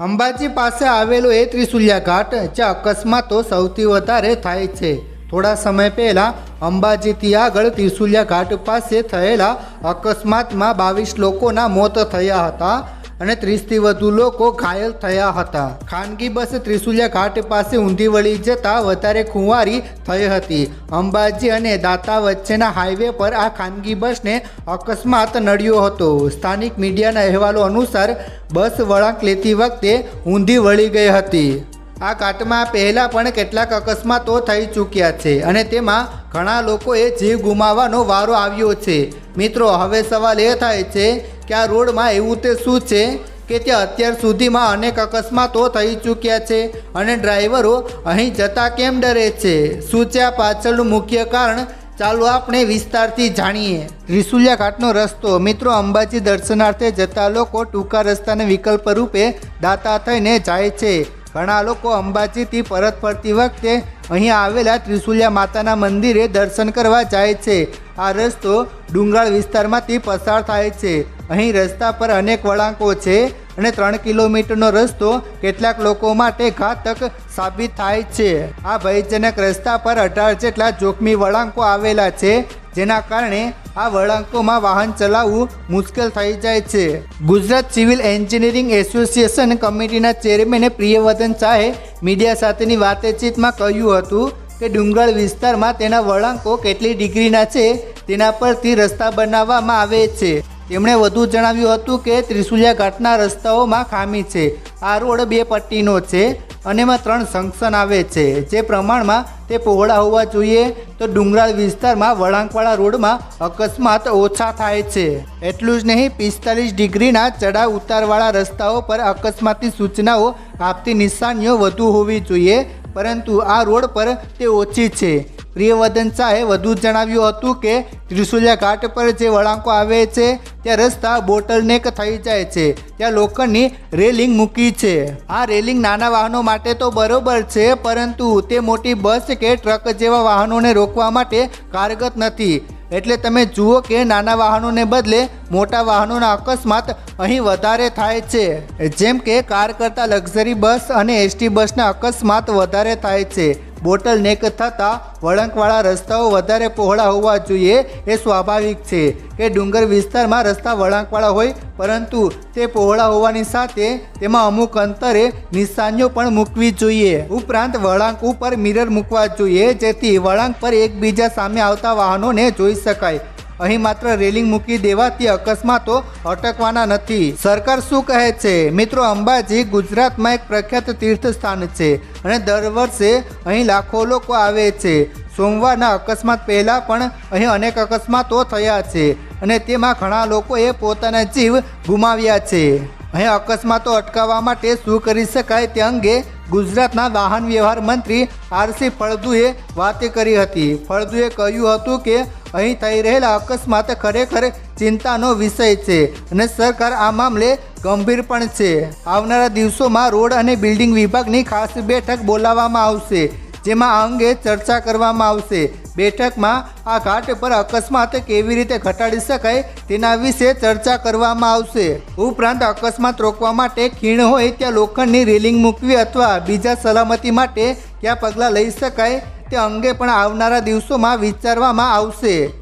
અંબાજી પાસે આવેલો એ ત્રિશુલિયા ઘાટ જ્યાં અકસ્માતો સૌથી વધારે થાય છે. થોડા સમય પહેલાં અંબાજીથી આગળ ત્રિશુલિયા ઘાટ પાસે થયેલા અકસ્માતમાં બાવીસ લોકોના મોત થયા હતા. અને ત્રીસથી વધુ લોકો ઘાયલ થયા હતા. ખાનગી બસ ત્રિશુલિયા ઘાટ પાસે ઊંધી વળી જતા વધારે ખુંવારી થઈ હતી. અંબાજી અને દાતા વચ્ચેના હાઈવે પર આ ખાનગી બસને અકસ્માત નડ્યો હતો. સ્થાનિક મીડિયાના અહેવાલો અનુસાર, બસ વળાંક લેતી વખતે ઊંધી વળી ગઈ હતી. આ ઘાટમાં પહેલાં પણ કેટલાક અકસ્માતો થઈ ચૂક્યા છે અને તેમાં ઘણા લોકોએ જીવ ગુમાવવાનો વારો આવ્યો છે. મિત્રો, હવે સવાલ એ થાય છે કે આ રોડમાં એવું તે શું છે કે ત્યાં અત્યાર સુધીમાં અનેક અકસ્માતો થઈ ચૂક્યા છે અને ડ્રાઈવરો અહીં જતા કેમ ડરે છે? શું છે આ પાછળનું મુખ્ય કારણ? ચાલો આપણે વિસ્તારથી જાણીએ. ત્રિશુલિયા ઘાટનો રસ્તો. મિત્રો, અંબાજી દર્શનાર્થે જતા લોકો ટૂંકા રસ્તાને વિકલ્પ રૂપે દાતા થઈને જાય છે. ઘણા લોકો અંબાજીથી પરત ફરતી વખતે અહીં આવેલા ત્રિશુલિયા માતાના મંદિરે દર્શન કરવા જાય છે. આ રસ્તો ડુંગરાળ વિસ્તારમાંથી પસાર થાય છે. અહીં રસ્તા પર અનેક વળાંકો છે અને ત્રણ કિલોમીટરનો રસ્તો કેટલાક લોકો માટે ઘાતક સાબિત થાય છે. આ ભયજનક રસ્તા પર અઢાર જેટલા જોખમી વળાંકો આવેલા છે, જેના કારણે આ વળાંકોમાં વાહન ચલાવવું મુશ્કેલ થઈ જાય છે. ગુજરાત સિવિલ એન્જિનિયરિંગ એસોસિએશન કમિટીના ચેરમેને પ્રિયવદન શાહે મીડિયા સાથેની વાતચીતમાં કહ્યું હતું કે ડુંગળ વિસ્તારમાં તેના વળાંકો કેટલી ડિગ્રીના છે તેના પરથી રસ્તા બનાવવામાં આવે છે. તેમણે વધુ જણાવ્યું હતું કે ત્રિશુલિયા ઘાટના રસ્તાઓમાં ખામી છે. આ રોડ બે પટ્ટીનો છે અને એમાં ત્રણ સંકશન આવે છે. જે પ્રમાણમાં તે પહોળા હોવા જોઈએ તો ડુંગરાળ વિસ્તારમાં વળાંકવાળા રોડમાં અકસ્માત ઓછા થાય છે. એટલું જ નહીં, પિસ્તાલીસ ડિગ્રીના ચડાવ ઉતારવાળા રસ્તાઓ પર અકસ્માતની સૂચનાઓ આપતી નિશાનીઓ વધુ હોવી જોઈએ, પરંતુ આ રોડ પર તે ઓછી છે. પ્રિયવદન શાહે વધુ જણાવ્યું હતું કે, ત્રિશુલિયા ઘાટ પર જે વળાંકો આવે છે, ત્યાં રસ્તા બોટલનેક થઈ જાય છે. ત્યાં લોખંડની રેલિંગ મૂકી છે. આ રેલિંગ નાના વાહનો માટે તો બરોબર છે, પરંતુ તે મોટી બસ કે ટ્રક જેવા વાહનોને રોકવા માટે કારગત નથી. એટલે તમે જુઓ કે નાના વાહનોને બદલે મોટા વાહનોના અકસ્માત અહીં વધારે થાય છે. જેમ કે કાર કરતાં લક્ઝરી બસ અને એસટી બસના અકસ્માત વધારે થાય છે. બોટલ નેક થતાં વળાંકવાળા રસ્તાઓ વધારે પહોળા હોવા જોઈએ એ સ્વાભાવિક છે કે ડુંગર વિસ્તારમાં રસ્તા વળાંકવાળા હોય, પરંતુ તે પહોળા હોવાની સાથે તેમાં અમુક અંતરે નિશાનીઓ પણ મૂકવી જોઈએ. ઉપરાંત વળાંક ઉપર મિરર મૂકવા જોઈએ, જેથી વળાંક પર એકબીજા સામે આવતા વાહનોને જોઈ શકાય. અહીં માત્ર રેલિંગ મૂકી દેવાથી અકસ્માતો અટકવાના નથી. સરકાર શું કહે છે? મિત્રો, અંબાજી ગુજરાતમાં એક પ્રખ્યાત તીર્થ સ્થાન છે અને દર વર્ષે અહીં લાખો લોકો આવે છે. સોમવારના અકસ્માત પહેલાં પણ અહીં અનેક અકસ્માતો થયા છે અને તેમાં ઘણા લોકોએ પોતાના જીવ ગુમાવ્યા છે. અહીં અકસ્માતો અટકાવવા માટે શું કરી શકાય તે અંગે ગુજરાતના વાહન વ્યવહાર મંત્રી આરસી ફળદુએ વાત કરી હતી. ફળદુએ કહ્યું હતું કે અહીં થઈ રહેલા અકસ્માત ખરેખર ચિંતાનો વિષય છે અને સરકાર આ મામલે ગંભીર પણ છે. આવનારા દિવસોમાં રોડ અને બિલ્ડિંગ વિભાગની ખાસ બેઠક બોલાવવામાં આવશે, જેમાં આ અંગે ચર્ચા કરવામાં આવશે. બેઠકમાં આ ઘાટ પર અકસ્માત કેવી રીતે ઘટાડી શકાય તેના વિશે ચર્ચા કરવામાં આવશે. ઉપરાંત અકસ્માત રોકવા માટે ખીણ હોય ત્યાં લોખંડની રેલિંગ મૂકવી અથવા બીજા સલામતી માટે કયા પગલાં લઈ શકાય તે અંગે પણ આવનારા દિવસોમાં વિચારવામાં આવશે.